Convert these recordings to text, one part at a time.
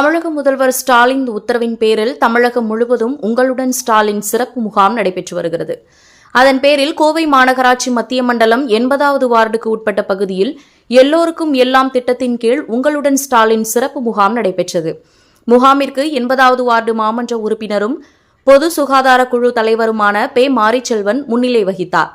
தமிழக முதல்வர் ஸ்டாலின் உத்தரவின் பேரில் தமிழகம் முழுவதும் உங்களுடன் ஸ்டாலின் சிறப்பு முகாம் நடைபெற்று வருகிறது. அதன் பேரில் கோவை மாநகராட்சி மத்திய மண்டலம் எண்பதாவது வார்டுக்கு உட்பட்ட பகுதியில் எல்லோருக்கும் எல்லாம் திட்டத்தின் கீழ் உங்களுடன் ஸ்டாலின் சிறப்பு முகாம் நடைபெற்றது. முகாமிற்கு எண்பதாவது வார்டு மாமன்ற உறுப்பினரும் பொது சுகாதார குழு தலைவருமான பே மாரிச்செல்வன் முன்னிலை வகித்தார்.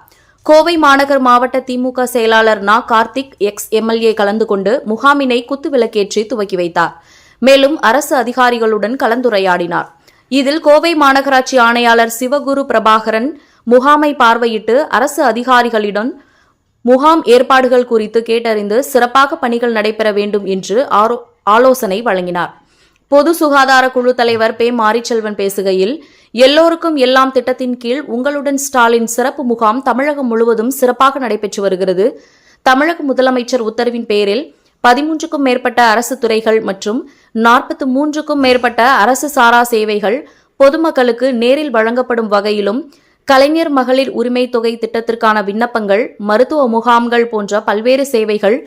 கோவை மாநகர் மாவட்ட திமுக செயலாளர் நா கார்த்திக் எக்ஸ் எம்எல்ஏ கலந்து கொண்டு முகாமினை குத்துவிளக்கேற்றி துவக்கி வைத்தார். மேலும் அரசு அதிகாரிகளுடன் கலந்துரையாடினார். இதில் கோவை மாநகராட்சி ஆணையாளர் சிவகுரு பிரபாகரன் முகாமை பார்வையிட்டு அரசு அதிகாரிகளிடம் முகாம் ஏற்பாடுகள் குறித்து கேட்டறிந்து சிறப்பாக பணிகள் நடைபெற வேண்டும் என்று ஆரோ- ஆலோசனை வழங்கினார். பொது சுகாதார குழு தலைவர் பே மாரிச்செல்வன் பேசுகையில் எல்லோருக்கும் எல்லாம் திட்டத்தின் கீழ் உங்களுடன் ஸ்டாலின் சிறப்பு முகாம் தமிழகம் முழுவதும் சிறப்பாக நடைபெற்று வருகிறது. தமிழக முதலமைச்சர் உத்தரவின் பேரில் பதிமூன்றுக்கும் மேற்பட்ட அரசு துறைகள் மற்றும் நாற்பத்து மூன்றுக்கும் மேற்பட்ட அரசு சாரா சேவைகள் பொதுமக்களுக்கு நேரில் வழங்கப்படும் வகையிலும் கலைஞர் மகளிர் உரிமை தொகை திட்டத்திற்கான விண்ணப்பங்கள் மருத்துவ முகாம்கள் போன்ற பல்வேறு சேவைகள்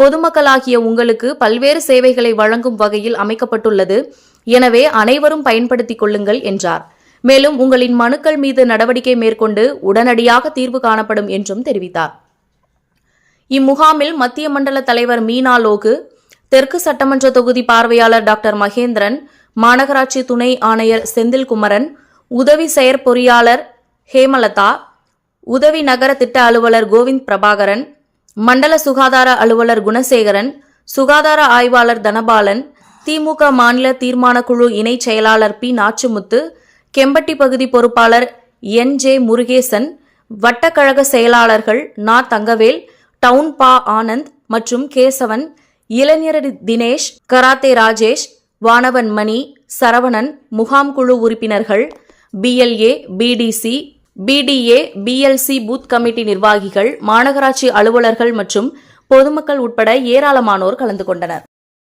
பொதுமக்களாகிய உங்களுக்கு பல்வேறு சேவைகளை வழங்கும் வகையில் அமைக்கப்பட்டுள்ளது. எனவே அனைவரும் பயன்படுத்திக் கொள்ளுங்கள் என்றார். மேலும் உங்களின் மனுக்கள் மீது நடவடிக்கை மேற்கொண்டு உடனடியாக தீர்வு காணப்படும் என்றும் தெரிவித்தார். இம்முகாமில் மத்திய மண்டல தலைவர் மீனா லோகு தெற்கு சட்டமன்ற தொகுதி பார்வையாளர் டாக்டர் மகேந்திரன் மாநகராட்சி துணை ஆணையர் செந்தில்குமரன் உதவி செயற்பொறியாளர் ஹேமலதா உதவி நகர திட்ட அலுவலர் கோவிந்த் பிரபாகரன் மண்டல சுகாதார அலுவலர் குணசேகரன் சுகாதார ஆய்வாளர் தனபாலன் திமுக மாநில தீர்மான குழு இணைச் செயலாளர் பி. நாச்சிமுத்து கெம்பட்டி பகுதி பொறுப்பாளர் என். ஜே. முருகேசன் வட்டக்கழக செயலாளர்கள் நா. தங்கவேல் டவுன் பா ஆனந்த் மற்றும் கேசவன் இளைஞர் தினேஷ் கராத்தே ராஜேஷ் வானவன் மணி சரவணன் முகாம் குழு உறுப்பினர்கள் BLA BDC BDA BLC booth committee நிர்வாகிகள் மாநகராட்சி அலுவலர்கள் மற்றும் பொதுமக்கள் உட்பட ஏராளமானோர் கலந்து கொண்டனர்.